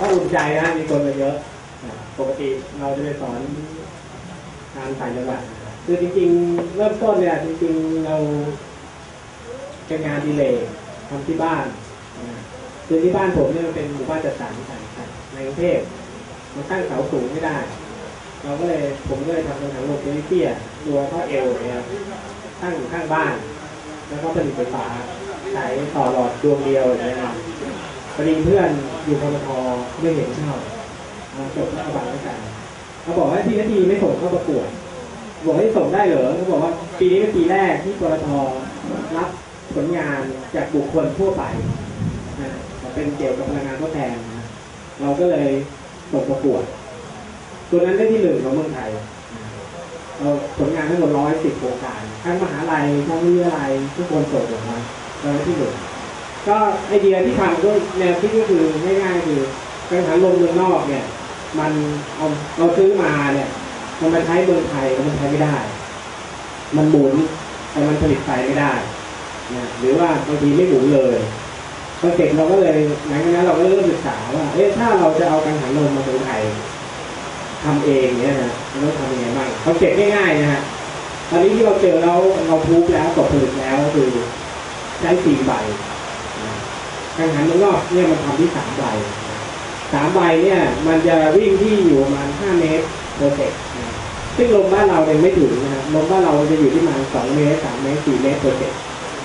ก็อุ่นใจนะมีคนมาเยอะปกติเราจะไปสอนทางต่างจังหวัดคือจริงๆ เริ่มต้นเนี่ย จริงๆเราเป็นงานดีเลยทำที่บ้านคือที่บ้านผมเนี่ยมันเป็นหมู่บ้านจัดสรรในกรุงเทพมันตั้งเสาสูงไม่ได้ เราก็เลยผมก็เลยทำเป็นถังลมเตี้ยๆตัวเท่าเอวเนี่ยตั้งอยู่ข้างบ้าน แล้วก็ผลิตไฟฟ้าใช้ต่อหลอดดวงเดียวอย่างเงี้ย พอดีเพื่อนอยู่พมทไม่เห็นเช่าเอาจบรัฐบาลด้วยกันเขาบอกว่าพี่นาทีไม่ส่งเข้าประกวดบอกให้ส่งได้เหรอเขาบอกว่าปีนี้เป็นปีแรกที่ปตทรับผลงานจากบุคคลทั่วไปนะเป็นเกี่ยวกับพลังงานทดแทนนะเราก็เลยส่งประกวด ตัวนั้นได้ที่หนึ่งของเมืองไทยเราผลงานทั้งหมดร้อยสิบโครงการทั้งมหาลัยทั้งวิทยาลัยทุกคนส่งออกมาเราได้ที่หนึ่ง ก็ไอเดียที่ทำก็แนวคิดก็คือง่ายๆคือการหาลมเมืองนอกเนี่ย มันเอาเราซื้อมาเนี่ย มันมาใช้เมืองไทยมันใช้ไม่ได้ มันหมุนแต่มันผลิตไฟไม่ได้นะหรือว่าบางทีไม่หมุนเลยพอเสร็จเราก็เลยหลังจากนั้นเราก็เริ่มศึกษาว่าเอ๊ะถ้าเราจะเอากังหันลมมาเมืองไทยทำเองเนี่ยนะเราต้องทำยังไงบ้างคอนเซ็ปต์ง่ายๆนะฮะตอนนี้ที่เราเจอเราเราพูบแล้วตกผลึกแล้วก็คือใช้สี่ใบ กังหันมืองนอกเนี่ยมันทำที่สามใบสามใบเนี่ย มันจะวิ่งที่อยู่ประมาณห้าเมตรเปอร์เซ็นต์นะซึ่งลมบ้านเราเนี่ยไม่ถึงนะครับลมบ้านเราจะอยู่ที่ประมาณสองเมตรสามเมตรสี่เมตรเปอร์เซ็นต์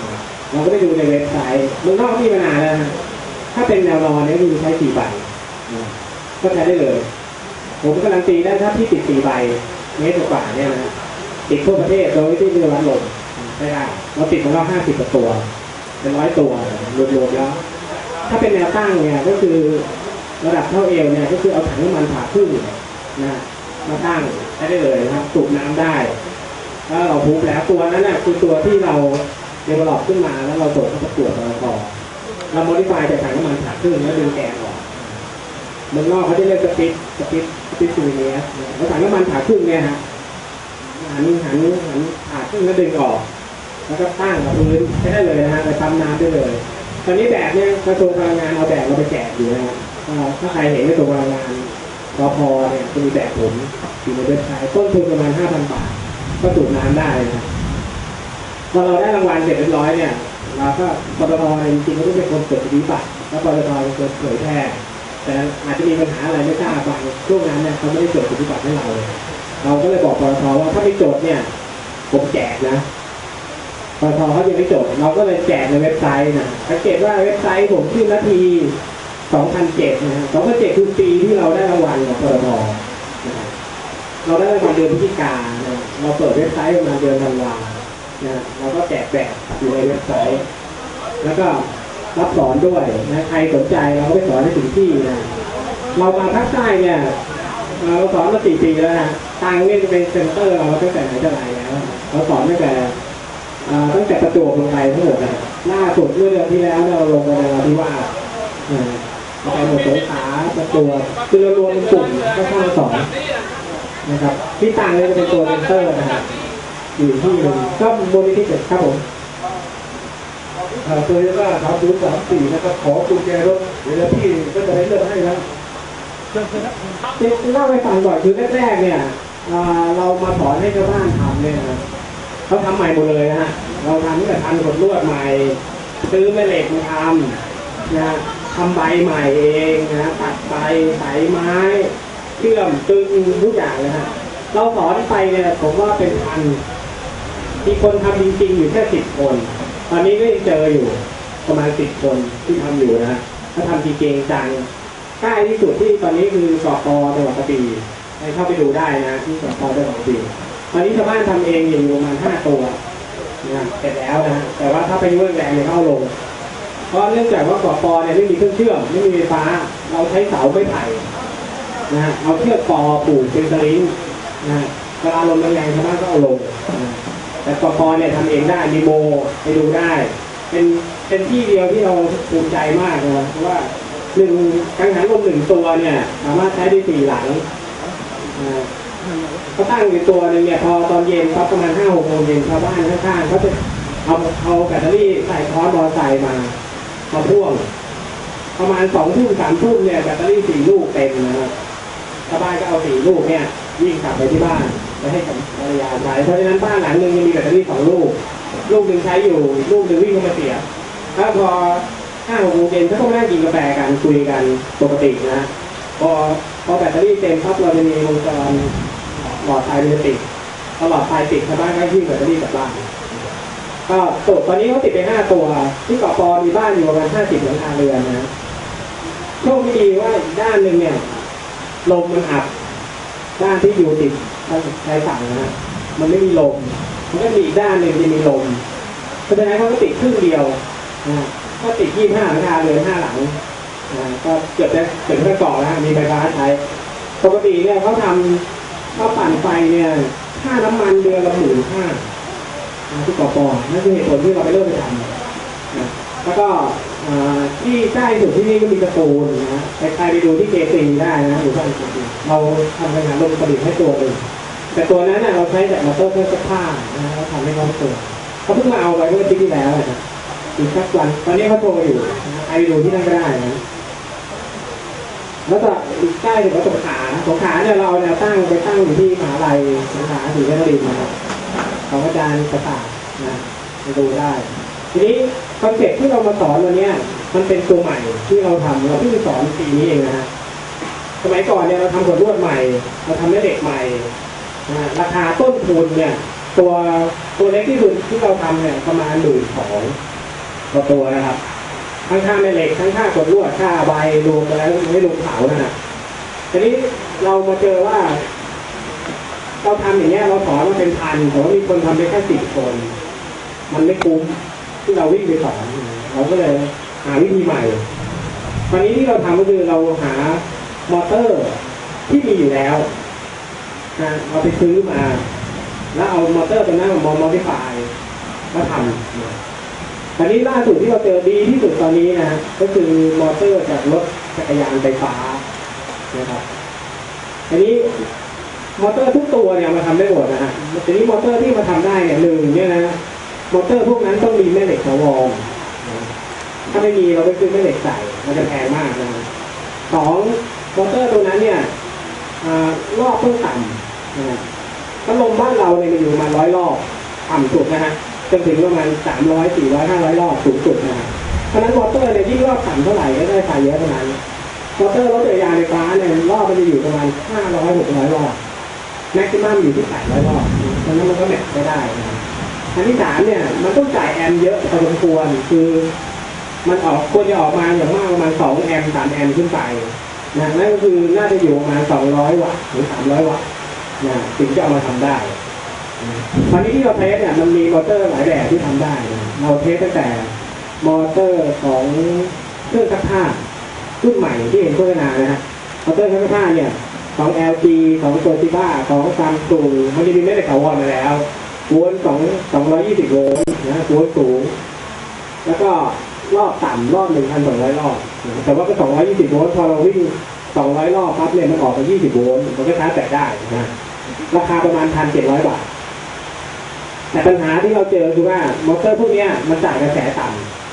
นะเราก็ไปดูในเว็บไซต์เมืองนอกมีมานานแล้วนะถ้าเป็นแนวนอนเนี่ยคือใช้สี่ใบก็ใช้ได้เลย ผมการันตีได้ถ้าพี่ติดสี่ใบเมตรกว่าเนี่ยนะติดทั่วประเทศโดยที่ไม่ได้วัดลมไม่ได้เราติดของเราห้าสิบกว่าตัว เป็นร้อยตัวรวมๆแล้ว ถ้าเป็นแนวตั้งเนี่ยก็คือระดับเท่าเอวเนี่ยก็คือเอาถังน้ำมันผ่าครึ่งนะมาตั้งได้เลยนะครับสูบน้ำได้แล้วเราพูบแล้วตัวนั้นน่ะคือตัวที่เราเดเวลลอปขึ้นมาแล้วเราส่งเข้าประกวดตอนต่อเราโมดิฟายจากถังน้ำมันผ่าครึ่งแล้วดึงแกนออกเมืองนอกเขาจะเรียกสปิดสปิดสปิดซูเนียสแล้วถังน้ำมันผ่าครึ่งเนี่ยฮะหันหันหันผ่าครึ่งแล้วดึงออก แล้วก็ตั้งกับพื้นได้เลยนะฮะไปปั๊มน้ำได้เลย ตอนนี้แบบเนี่ยกระทรวงพลังงานเอาแบบเราไปแจกอยู่นะฮะก็ถ้าใครเห็นกระทรวงพลังงานรอพอเนี่ยจะมีแบบผมอยู่ในเว็บไซต์ต้นทุนประมาณ5,000บาท ก็สูบน้ำได้นะพอเราได้รางวัลเสร็จเรียบร้อยเนี่ยเราก็ปตทจริงๆก็ต้องเป็นคนเปิดปฏิบัติแล้วปตทเป็นคนเผยแพร่แต่อาจจะมีปัญหาอะไรไม่ทราบบางช่วงนั้นเนี่ยเขาไม่ได้จดปฏิบัติให้เรา เราก็เลยบอกปตทว่าถ้าไม่จดเนี่ยผมแจกนะ ปตทเขายังไม่จดเราก็เลยแจกในเว็บไซต์นะสังเกตว่าเว็บไซต์ผมชื่อนาที2007นะฮะ2007คือปีที่เราได้รางวัลของปตทนะเราได้รางวัลเดือนพฤศจิกานะเราเปิดเว็บไซต์ประมาณเดือนธันวานะเราก็แจกแบบอยู่ในเว็บไซต์ แล้วก็รับสอนด้วยนะใครสนใจเราก็ไปสอนให้ถึงที่นะเรามาภาคใต้เนี่ยเราสอนมาสี่ปีแล้วนะทางเนี่จะเป็นเซ็นเตอร์เราตั้งแต่ไหนแต่ไรแล้วเราสอนตั้งแต่ ตั้งแต่ประจวบลงไปทั้งหมดนะล่าสุดเมื่อเดือนที่แล้วเราลงไปในที่ว่าสอ่าเราไปหมดสงขลาประจวบคือเรารวมเป็นกลุ่มก็เข้ามาสอนนะครับที่ต่างเลยจะเป็นตัวเซ็นเตอร์นะครับอยู่ที่หนึ่งก็บนที่เจ็ดครับผมโตโยต้าสามศูนย์สามสี่นะครับ ขอกุญแจรถเดี๋ยวพี่ก็จะได้เลือกให้แล้วเล่าให้ฟังก่อนคือแรกๆเนี่ยอ่าเรามาสอนให้ชาวบ้านทำเนี่ยนะ เขาทำใหม่หมดเลยนะฮะเราทำตั้งแต่ทำขดลวดใหม่ ซื้อแม่เหล็กมาทำนะทำใบใหม่เองนะตัดใบใส่ไม้เชื่อมตึงทุกอย่างเลยฮะเราสอนไปเนี่ยผมว่าเป็นพันมีคนทำจริงๆอยู่แค่สิบคน ตอนนี้ก็ยังเจออยู่ประมาณสิบคนที่ทำอยู่นะถ้าทำจริงๆจังใกล้ที่สุดที่ตอนนี้คือสอบปจังหวัดกระบี่ให้เข้าไปดูได้นะที่สอบปจังหวัดกระบี่ ตอนนี้ชาวบ้านทำเองอยู่ประมาณห้าตัวนะเสร็จแล้วนะแต่ว่าถ้าไปยุ่งแรงเนี่ยเข้าลง เพราะเนื่องจากว่าสอบปเนี่ยไม่มีเครื่องเชื่อมไม่มีไฟฟ้า เราใช้เสาไม้ไผ่นะเอาเชือกปอผูกเป็นสลิงนะเวลาลมแรงชาวบ้านก็เอาลงนะแต่สอบปเนี่ยทำเองได้มีโมไปดูได้ เป็นเป็นที่เดียวที่เราภูมิใจมากนะเพราะว่าหนึ่งกังหันลมหนึ่งตัวเนี่ย สามารถใช้ได้สี่หลังอ่า เขาตั้งอยู่ตัวหนึ่งเนี่ยพอตอนเย็นครับประมาณห้าหกโมงเย็นชาวบ้านข้างๆเขาจะเอาเอาแบตเตอรี่ใส่คอร์สมอตอร์ไซค์มามาพ่วง ประมาณสองทุ่มสามทุ่มเนี่ยแบตเตอรี่สี่ลูกเต็มนะครับชาวบ้านก็เอาสี่ลูกเนี่ยวิ่งกลับไปที่บ้านไปให้กับภรรยาใช้เพราะฉะนั้นบ้านหลังหนึ่งยังมีแบตเตอรี่สองลูก ลูกหนึ่งใช้อยู่ลูกหนึ่งวิ่งเข้ามาเสียบแล้วพอห้าหกโมงเย็นก็ต้องนั่งกินกาแฟกันคุยกันปกตินะพอพอแบตเตอรี่เต็มปั๊บเราจะมีวงจร หลอดไฟมันจะติดพอหลอดไฟติดชาวบ้านก็วิ่งแบตเตอรี่กลับบ้านก็ตัวตอนนี้เขาติดไปห้าตัว ที่เกาะปอมีบ้านอยู่ประมาณห้าสิบหลังคาเรือนนะโชคดีว่าด้านหนึ่งเนี่ยลมมันอับด้านที่อยู่ติดชายฝั่งนะมันไม่มีลมมันก็มีอีกด้านหนึ่งที่มีลมเพราะฉะนั้นเขาก็ติดครึ่งเดียวนะก็ติดยี่ห้าหลังคาเรือนห้าหลังนะก็เกือบจะเกือบจะก่อแล้วมีไฟฟ้าใช้ปกติเนี่ยเขาทำ เขาปั่นไฟเนี่ยค่าน้ำมันเดือนละหมื่นห้าที่กปอนั่นคือเหตุผลที่เราไปเริ่มไปทำนะแล้วก็ที่ใกล้สุดที่นี่ก็มีตะปูนะใครไปดูที่เกซีได้นะอยู่ที่เกซีเราทำเป็นงานลงประดิษฐ์ให้ตัวหนึ่งแต่ตัวนั้นน่ะเราใช้จากมอเตอร์เครื่องซักผ้านะเราทำให้เขาตัวเขาเพิ่งมาเอาไปเมื่ออาทิตย์ที่แล้วนะอีกสักวันตอนนี้เขาโทรอยู่ไปดูที่นั่นก็ได้นะ แล้วก็อีกใกล้ถึงวัดสงขาสงขาเนี่ยเราเอาแนวตั้งไปตั้งอยู่ที่มหาลัยสงขาศรีนครินทร์นะครับของอาจารย์ประสาทนะมาดูได้ ทีนี้คอนเซ็ปต์ที่เรามาสอนวันเนี้ยมันเป็นตัวใหม่ที่เราทำเราเพิ่งสอนปีนี้เองนะฮะสมัยก่อนเนี่ยเราทำขวดลวดใหม่เราทำแม่เหล็กใหม่นะราคาต้นทุนเนี่ยตัวตัวเล็กที่สุดที่เราทำเนี่ยประมาณหมื่นสองต่อตัวนะครับ ทั้งค่าแม่เหล็กทั้งค่าขวดลวดค่าใบรวมไปแล้วไม่รวมเผานะฮะทีนี้เรามาเจอว่า เราทำอย่างเงี้ยเราสอนมาเป็นพันแต่ว่ามีคนทำได้แค่สิบคน มันไม่คุ้มที่เราวิ่งไปสอนเราก็เลยหาวิธีใหม่ตอนนี้ที่เราทำก็คือเราหามอเตอร์ที่มีอยู่แล้วนะเราไปซื้อมา แล้วเอามอเตอร์ตัวนั้นมามอดิฟายมาทำ อนนี้ล่าสุดที่เราเจอดีที่สุดตอนนี้นะก็คือมอเตอร์จากรถจักรยานไฟฟ้านะครับอันนี้มอเตอร์ทุกตัวเนี่ยมาทำได้หมดนะฮะทีนี้มอเตอร์ที่มาทำได้เนี่ยหนึ่งเนี่ยนะมอเตอร์พวกนั้นต้องมีแม่เหล็กสวองถ้าไม่มีเราไปซื้อแม่เหล็กใส่มันจะแพงมากนะสองมอเตอร์ตัวนั้นเนี่ยรอบต้องต่ำนะฮะพัดลมบ้านเราเนี่ยมันอยู่ประมาณร้อยรอบต่ำสุดนะฮะ จนถึงประมาณสามร้อยสี่ร้อยห้าร้อยรอบสูงสุดนะเพราะนั้นมอเตอร์เนี่ยยิ่งรอบต่ำเท่าไหร่ก็ได้ไฟเยอะเท่านั้นมอเตอร์รถจักรยานไฟฟ้าเนี่ยรอบมันจะอยู่ประมาณห้าร้อยหกร้อยรอบแม็กซิมัมอยู่ที่800รอบเพราะนั้นมันก็แม็กไม่ได้นะครับอันที่สามเนี่ยมันต้องจ่ายแอมป์เยอะพอสมควรคือมันออกควรจะออกมาอย่างมากประมาณ2แอมป์3แอมป์ขึ้นไปนะนั่นก็คือน่าจะอยู่ประมาณ200วัตต์หรือ300วัตต์นะถึงจะเอามาทำได้ ตอนนี้ที่เราเทสเนี่ยมันมีมอเตอร์หลายแบบที่ทำได้นะเราเทสตั้งแต่มอเตอร์ของเครื่องซักผ้ารุ่นใหม่ที่เห็นโฆษณานะฮะมอเตอร์เครื่องซักผ้าเนี่ยของ LG ของโตชิบ้าของซัมซุงมันจะมีแม่เหล็กถาวรมาแล้วโวลต์สองสองร้อยยี่สิบโวลต์นะโวลต์สูง แล้วก็รอบต่ำรอบหนึ่งพันสองร้อยรอบ แต่ว่าก็สองร้อยยี่สิบโวลต์พอเราวิ่งสองร้อยรอบปั๊บเนี่ยมันออกไปยี่สิบโวลต์มันก็ชาร์จแบตได้นะราคาประมาณพันเจ็ดร้อยบาท แต่ปัญหาที่เราเจอคือว่ามอเตอร์พวกนี้มันจ่ายกระแสต่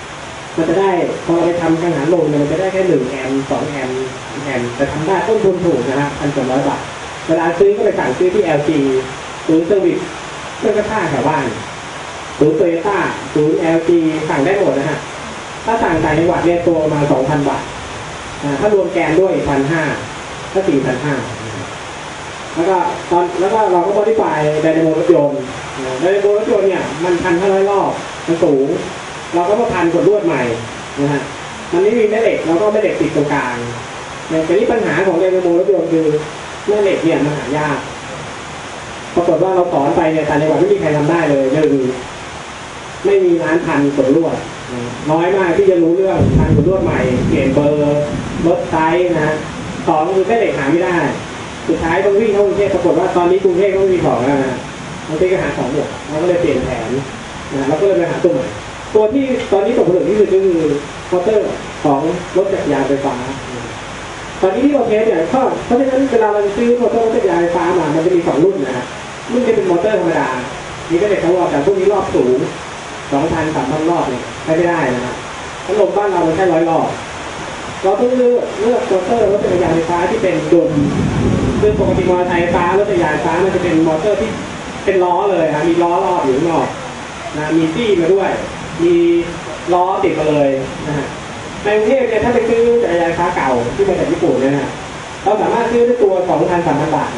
ำมันจะได้พอเราไปทำกังหันลมเนี่ยมันจะได้แค่หนึ่งแอมป์สองแอมป์แอมป์แต่ทำได้ต้นทุนถูกนะฮะพันสองร้อยบาทเวลาซื้อก็ไปสั่งซื้อที่ LG ศูนย์เซอร์วิสเครื่องกระท่าแถวบ้านศูนย์โตโยต้าศูนย์ LG สั่งได้หมดนะฮะถ้าสั่งต่างจังหวัดเนี่ยตัวมาสองพันบาทถ้ารวมแกนด้วยพันห้าก็สี่พันห้า แล้วก็ตอนแล้วก็เราก็บริไฟไดนาโมรถยนต์ไดนาโมรถยนต์เนี่ยมันพันห้าร้อยรอบมันสูงเราก็มาพันกดลวดใหม่นะฮะมันไม่มีแม่เหล็กเราก็แม่เหล็กติดตรงกลางแต่นี่ปัญหาของไดนาโมรถยนต์คือแม่เหล็กเนี่ยมันหายากปรากฏว่าเราสอนไปเนี่ยแต่ในวัดไม่มีใครทำได้เลยหนึ่งไม่มีร้านพันกดลวดน้อยมากที่จะรู้เรื่องพันกดลวดใหม่เปลี่ยนเบอร์ลดไซส์นะฮะสองคือแม่เหล็กหาไม่ได้ สุดท้ายต้องวิ่งเข้ากรุงเทพปรากฏว่าตอนนี้กรุงเทพก็ไม่มีของแล้วนะบางทีก็หาของหมดเราก็เลยเปลี่ยนแผนนะเราก็เลยไปหาตัวใหม่ตัวที่ตอนนี้ตกผลึกที่สุดก็คือมอเตอร์ของรถจักรยานไฟฟ้า ตอนนี้ที่เราเทสเนี่ยก็เพราะฉะนั้นเวลาเราซื้อมอเตอร์รถจักรยานไฟฟ้ามา มันจะมีสองรุ่นนะฮะรุ่นจะเป็นมอเตอร์ธรรมดา นี่ก็เด็กเขาบอกแต่พวกนี้รอบสูงสองพันสามพันรอบเนี่ยใช้ไม่ได้นะฮะพัดลมบ้านเรามันแค่ร้อยรอบ เราต้องเลือกเลือกมอเตอร์รถจักรยานไฟฟ้าที่เป็นดุล คือปกติมอเตอร์ไซค์ฟฟ้ารถจักรยานไฟฟ้ามันจะเป็นมอเตอร์ที่เป็นล้อเลยครับมีล้อรอบอยู่ข้างนอกนะมีซี่มาด้วย มีล้อติดมาเลยนะฮะในกรุงเทพเนี่ยถ้าไปซื้อจักรยานไฟฟ้าเก่าที่มาจากญี่ปุ่นเนี่ยนะเราสามารถซื้อได้ตัวสองพันสามพันบาท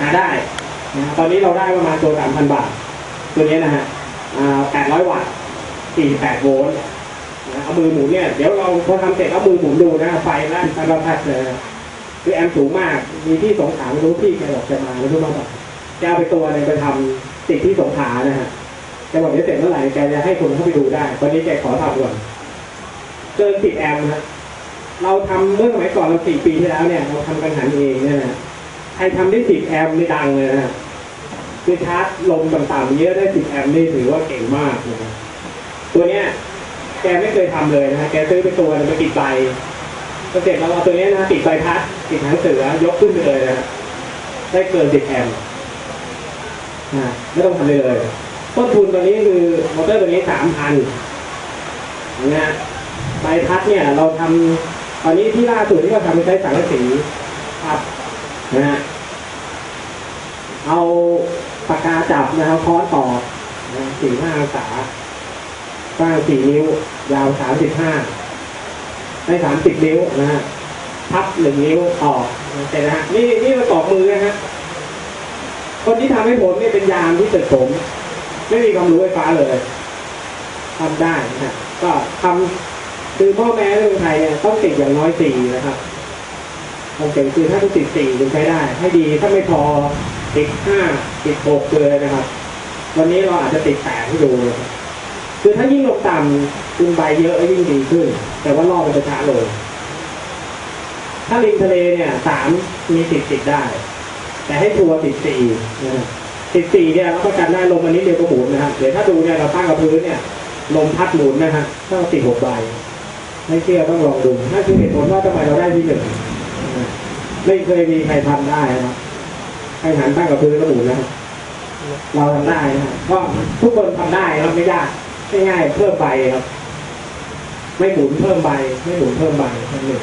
หาได้นะตอนนี้เราได้ประมาณตัวสามพันบาท ตัวนี้นะฮะแปดร้อยวัตต์สี่แปดโวลต์นะเอามือหมุนเนี่ยเดี๋ยวเราพอทำเสร็จเอามือหมุนดูนะไฟลั่นไฟประทัดเลย คือแอมสูงมาก มีที่สงขาไม่รู้พี่แกบอกจะมาไม่รู้มาบอกจะเอาไปตัวหนึงไปทำติดที่สงขานะฮะแกบอกเดี๋ยวเสร็จเมื่อไหร่แกจะให้คนเข้าไปดูได้ตอนนี้แกขอทำก่อนเกินสิบแอมนะเราทำเมื่อสมัยก่อนเราสี่ปีที่แล้วเนี่ยเราทำกังหันเองเนี่ยนะใครทำได้สิบแอมไม่ดังเลยนะคือชาร์จลมต่ำๆเยอะได้สิบแอมนี่ถือว่าเก่งมากนะตัวเนี้ยแกไม่เคยทำเลยนะฮะแกซื้อไปตัวหนึงไปติดใบ พอเสร็จเราเอาตัวนี้นะติดใบพัดติดหางเสือยกขึ้นไปเลยนะได้เกินสิบแอมป์นะไม่ต้องทำเลยเลย ต้นทุนตัวนี้คือมอเตอร์ตัวนี้สามพันนะฮะใบพัดเนี่ย เราทำตอนนี้ที่ล่าสุดที่เราทำเป็นใช้สังกะสีครับนะฮะเอาปากกาจับนะครับค้อนต่อนะสี่ห้าองศากว้างสี่นิ้วยาวสามสิบห้า ได้สามสิบนิ้วนะฮะพับหนึ่งนิ้วออกเสร็จนะฮะนี่นี่มาตอกมือนะฮะคนที่ทำให้ผมเนี่ยเป็นยามที่ตึกผม ไม่มีความรู้ไฟฟ้าเลยทำได้นะฮะก็ทำคือพ่อแม่ในเมืองไทยเนี่ยต้องติดอย่างน้อยสี่นะครับโอเคคือถ้าต้องติดสี่ถึงใช้ได้ ให้ดีถ้าไม่พอติดห้าติดหกเลยนะครับ วันนี้เราอาจจะติดแปดให้ดูนะครับ คือถ้ายิ่งลงต่ำคุณใบเยอะยิ่งดีขึ้น แต่ว่ารอบมันจะช้าลงถ้าริมทะเลเนี่ยสามมีติดติดได้ แต่ให้ทัวร์ติดสี่นะครับติดสี่เนี่ยรับประกันได้ลมอันนี้เดียวก็หมุนนะครับเดี๋ยวถ้าดูเนี่ยเราตั้งกับพื้นเนี่ยลมพัดหมุนนะฮะต้องติดหกใบไม่เชื่อต้องลองดูนั่นคือเหตุผลว่าทำไมเราได้ที่หนึ่งไม่เคยมีใครทำได้นะครับใครหันตั้งกับพื้นแล้วหมุนนะครับเราทำได้นะครับก็ทุกคนทำได้ครับไม่ยาก ง่ายๆเพิ่มใบครับ ไม่หมุนเพิ่มใบ ไม่หมุนเพิ่มใบนั่นเอง